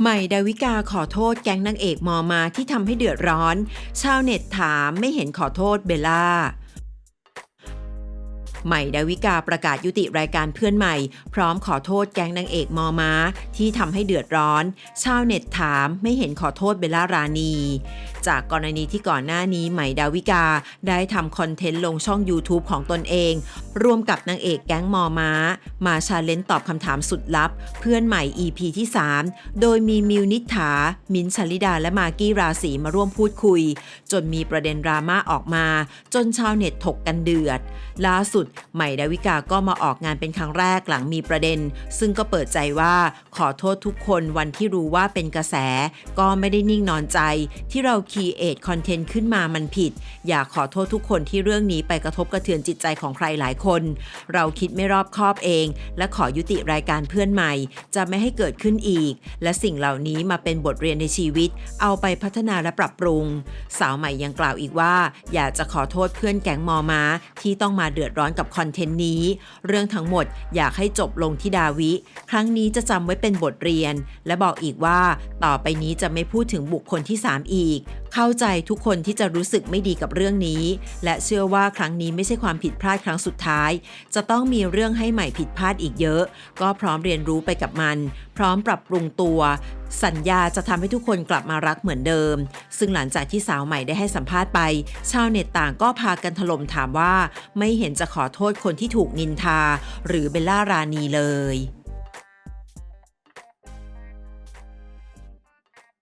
ใหม่ดาวิกาขอโทษแก๊งนางเอกมอมาที่ทำให้เดือดร้อน ชาวเน็ตถามไม่เห็นขอโทษเบลล่า ใหม่ดาวิกาประกาศยุติรายการเพื่อนใหม่ พร้อมขอโทษแก๊งนางเอกมอมาที่ทำให้เดือดร้อน ชาวเน็ตถามไม่เห็นขอโทษเบลล่ารานี จากกรณีที่ก่อนหน้านี้ใหม่ดาวิกาได้ทำคอนเทนต์ลงช่อง YouTube ของตนเองร่วมกับนางเอกแก๊งมอม้า มาชาเลนตอบคำถามสุดลับ เพื่อนใหม่ EP ที่ 3 โดยมีมิวนิฐา มินชลิดาและมากี้ราศีมาร่วมพูดคุย จนมีประเด็นดราม่าออกมา จนชาวเน็ตถกกันเดือดล่าสุดใหม่ดาวิกาก็มาออกงานเป็นครั้งแรกหลังมีประเด็น ซึ่งก็เปิดใจว่าขอโทษทุกคนวันที่รู้ว่าเป็นกระแส ก็ไม่ได้นิ่งนอนใจ ที่เราคีเอทคอนเทนต์ขึ้นมามันผิด อยากขอโทษทุกคนที่เรื่องนี้ไปกระทบกระเทือนจิตใจของใครหลายคน เราคิดไม่รอบคอบเอง และขอยุติรายการเพื่อนใหม่ จะไม่ให้เกิดขึ้นอีก และสิ่งเหล่านี้มาเป็นบทเรียนในชีวิต เอาไปพัฒนาและปรับปรุง สาวใหม่ยังกล่าวอีกว่า อยากจะขอโทษเพื่อนแก๊งมอมาที่ต้องมาเดือดร้อนกับคอนเทนต์นี้ เรื่องทั้งหมดอยากให้จบลงที่ดาวิ ครั้งนี้จะจำไว้เป็นบทเรียน และบอกอีกว่าต่อไปนี้จะไม่พูดถึงบุคคลที่ 3 อีก เข้าใจทุกคนที่จะรู้สึกไม่ดีกับเรื่องนี้ และเชื่อว่าครั้งนี้ไม่ใช่ความผิดพลาดครั้งสุดท้าย จะต้องมีเรื่องให้ใหม่ผิดพลาดอีกเยอะ ก็พร้อมเรียนรู้ไปกับมัน พร้อมปรับปรุงตัว สัญญาจะทำให้ทุกคนกลับมารักเหมือนเดิม ซึ่งหลังจากที่สาวใหม่ได้ให้สัมภาษณ์ไป ชาวเน็ตต่างก็พากันถล่มถามว่า ไม่เห็นจะขอโทษคนที่ถูกนินทา หรือเบลล่ารานีเลย